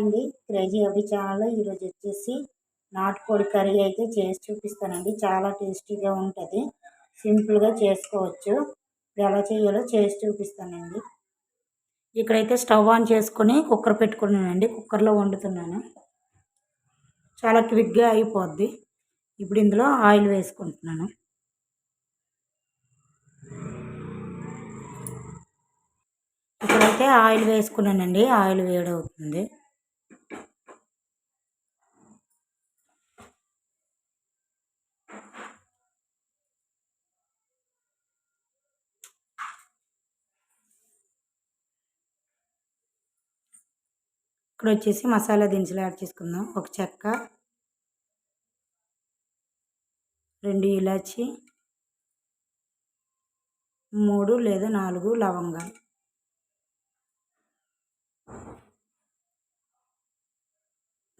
అండి క్రేజీ అభి ఛానల్లో ఈరోజు వచ్చేసి నాటుకోడి కర్రీ అయితే చేసి చూపిస్తానండి. చాలా టేస్టీగా ఉంటుంది. సింపుల్గా చేసుకోవచ్చు. ఎలా చేయాలో చేసి చూపిస్తానండి. ఇక్కడైతే స్టవ్ ఆన్ చేసుకొని కుక్కర్ పెట్టుకున్నానండి. కుక్కర్లో వండుతున్నాను. చాలా క్విక్గా అయిపోద్ది. ఇప్పుడు ఇందులో ఆయిల్ వేసుకుంటున్నాను. ఇక్కడైతే ఆయిల్ వేసుకున్నానండి. ఆయిల్ వేడవుతుంది. ఇక్కడ వచ్చేసి మసాలా దినుసులు యాడ్ చేసుకుందాం. ఒక చెక్క రెండు ఇలాచి మూడు లేదా నాలుగు లవంగాలు.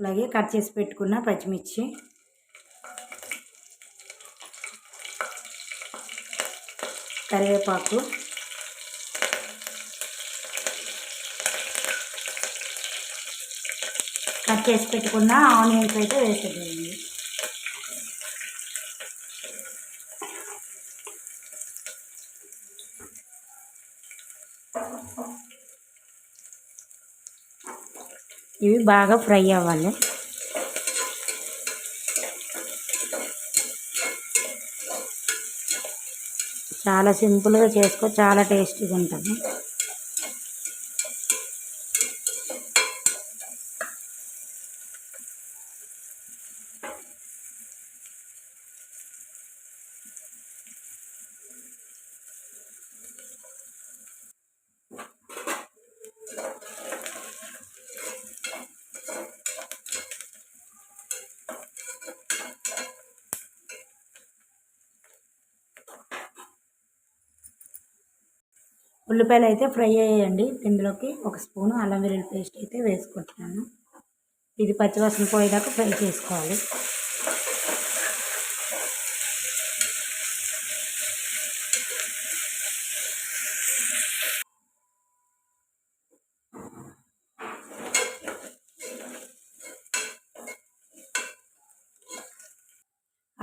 అలాగే కట్ చేసి పెట్టుకున్న పచ్చిమిర్చి. కరివేపాకు. కట్ చేసి పెట్టుకున్న ఆనియన్స్ అయితే వేసేయండి ఇవి బాగా ఫ్రై అవ్వాలి. చాలా సింపుల్గా చేసుకో చాలా టేస్టీగా ఉంటుంది. ఉల్లిపాయలు అయితే ఫ్రై అయ్యాయండి. ఇందులోకి ఒక స్పూను అల్లం వెల్లుల్లి పేస్ట్ అయితే వేసుకుంటున్నాను. ఇది పచ్చివాసన పోయేదాకా ఫ్రై చేసుకోవాలి.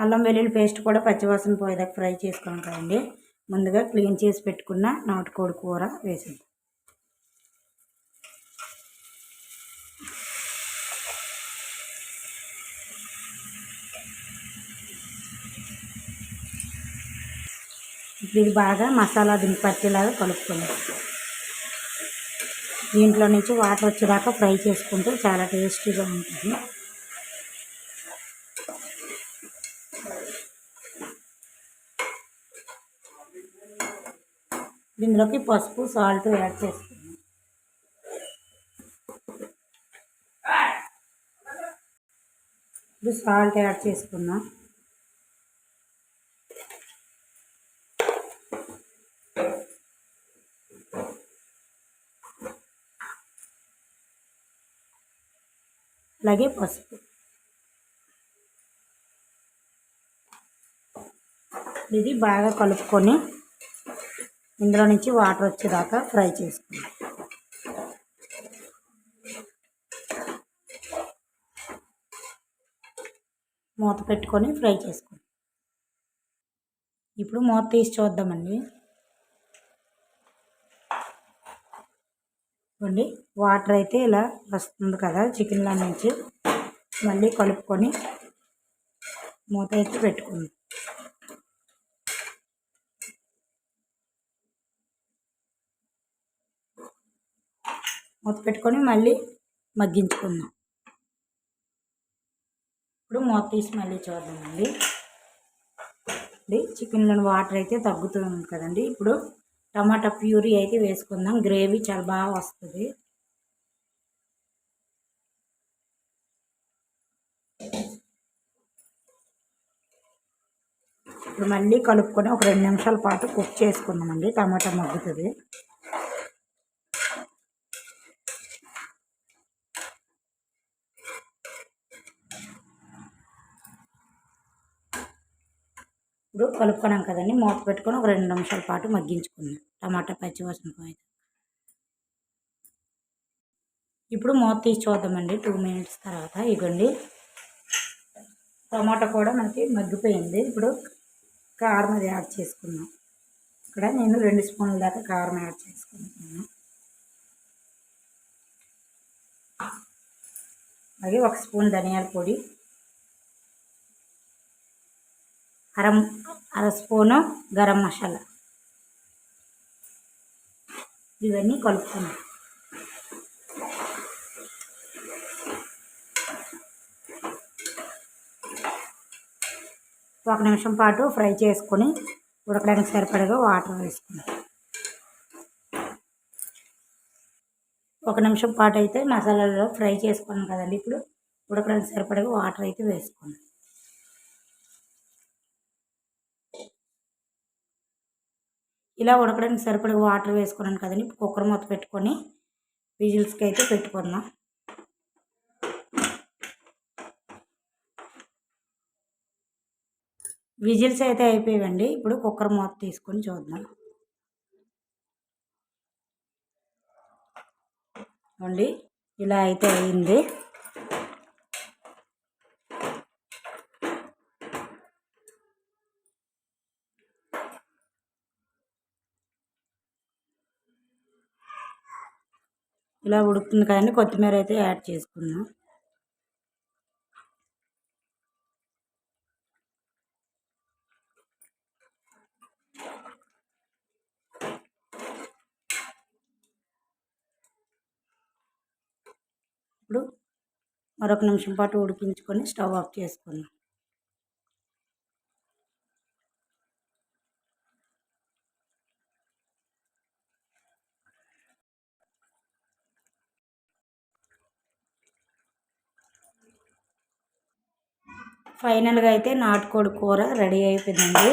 అల్లం వెల్లుల్లి పేస్ట్ కూడా పచ్చివాసన పోయేదాకా ఫ్రై చేసుకున్నాం కదండి. ముందుగా క్లీన్ చేసి పెట్టుకున్న నాటుకోడి కూర వేసింది ఇది బాగా మసాలా దీనికి పట్టేలాగా దీంట్లో నుంచి వాటర్ వచ్చేదాకా ఫ్రై చేసుకుంటే చాలా టేస్టీగా ఉంటుంది. దీనిలోకి పసుపు సాల్ట్ యాడ్ చేసుకున్నాం ఇప్పుడు సాల్ట్ యాడ్ చేసుకున్నాం అలాగే పసుపు ఇది బాగా కలుపుకొని ఇందులో నుంచి వాటర్ వచ్చేదాకా ఫ్రై చేసుకుందాం. మూత పెట్టుకొని ఫ్రై చేసుకుందాం. ఇప్పుడు మూత తీసి చూద్దామండి. ఇవ్వండి వాటర్ అయితే ఇలా వస్తుంది కదా చికెన్లో నుంచి. మళ్ళీ కలుపుకొని మూత అయితే పెట్టుకుందాం. మూత పెట్టుకొని మళ్ళీ మగ్గించుకుందాం. ఇప్పుడు మూత తీసి మళ్ళీ చూద్దామండి. చికెన్లోని వాటర్ అయితే తగ్గుతుంది కదండి. ఇప్పుడు టమాటా ప్యూరీ అయితే వేసుకుందాం. గ్రేవీ చాలా బాగా వస్తుంది. ఇప్పుడు మళ్ళీ కలుపుకొని ఒక రెండు నిమిషాల పాటు కుక్ చేసుకుందామండి. టమాటా మగ్గుతుంది. ఇప్పుడు కలుపుకున్నాం కదండి. మూత పెట్టుకొని ఒక రెండు నిమిషాల పాటు మగ్గించుకుందాం. టమాటా పచ్చివాసన పోయి ఇప్పుడు మూత తీసి చూద్దామండి. టూ మినిట్స్ తర్వాత ఇగండి. టమాటా కూడా మనకి మగ్గిపోయింది. ఇప్పుడు కారం అది యాడ్ చేసుకున్నాం ఇక్కడ నేను రెండు స్పూన్ల దాకా కారం యాడ్ చేసుకుంటున్నాను. అలాగే ఒక స్పూన్ ధనియాల పొడి అర అర స్పూను గరం మసాలా. ఇవన్నీ కలుపుకున్నాం ఒక నిమిషం పాటు ఫ్రై చేసుకొని ఉడకడానికి సరిపడగా వాటర్ వేసుకున్నాం ఒక నిమిషం పాటు అయితే మసాలాలో ఫ్రై చేసుకున్నాం కదండి ఇప్పుడు ఉడకడానికి సరిపడగా వాటర్ అయితే వేసుకున్నాం ఇలా ఉడకడానికి సరిపడగా వాటర్ వేసుకున్నాను కదండి. కుక్కర్ మూత పెట్టుకొని విజిల్స్కి అయితే పెట్టుకుందాం. విజిల్స్ అయితే అయిపోయాయండి. ఇప్పుడు కుక్కర్ మూత తీసుకొని చూద్దాం. అండి ఇలా అయితే అయింది. ఇలా ఉడుకుతుంది కదండి. కొత్తిమీర అయితే యాడ్ చేసుకుందాం. ఇప్పుడు మరొక నిమిషం పాటు ఉడికించుకొని స్టవ్ ఆఫ్ చేసుకుందాం. ఫైనల్గా అయితే నాటుకోడి కూర రెడీ అయిపోయిందండి.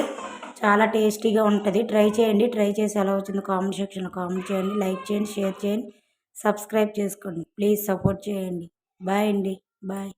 చాలా టేస్టీగా ఉంటుంది. ట్రై చేయండి. ట్రై చేసి ఎలా వచ్చిందో కామెంట్ సెక్షన్లో కామెంట్ చేయండి. లైక్ చేయండి షేర్ చేయండి సబ్స్క్రైబ్ చేసుకోండి. ప్లీజ్ సపోర్ట్ చేయండి. బాయ్ అండి. బాయ్.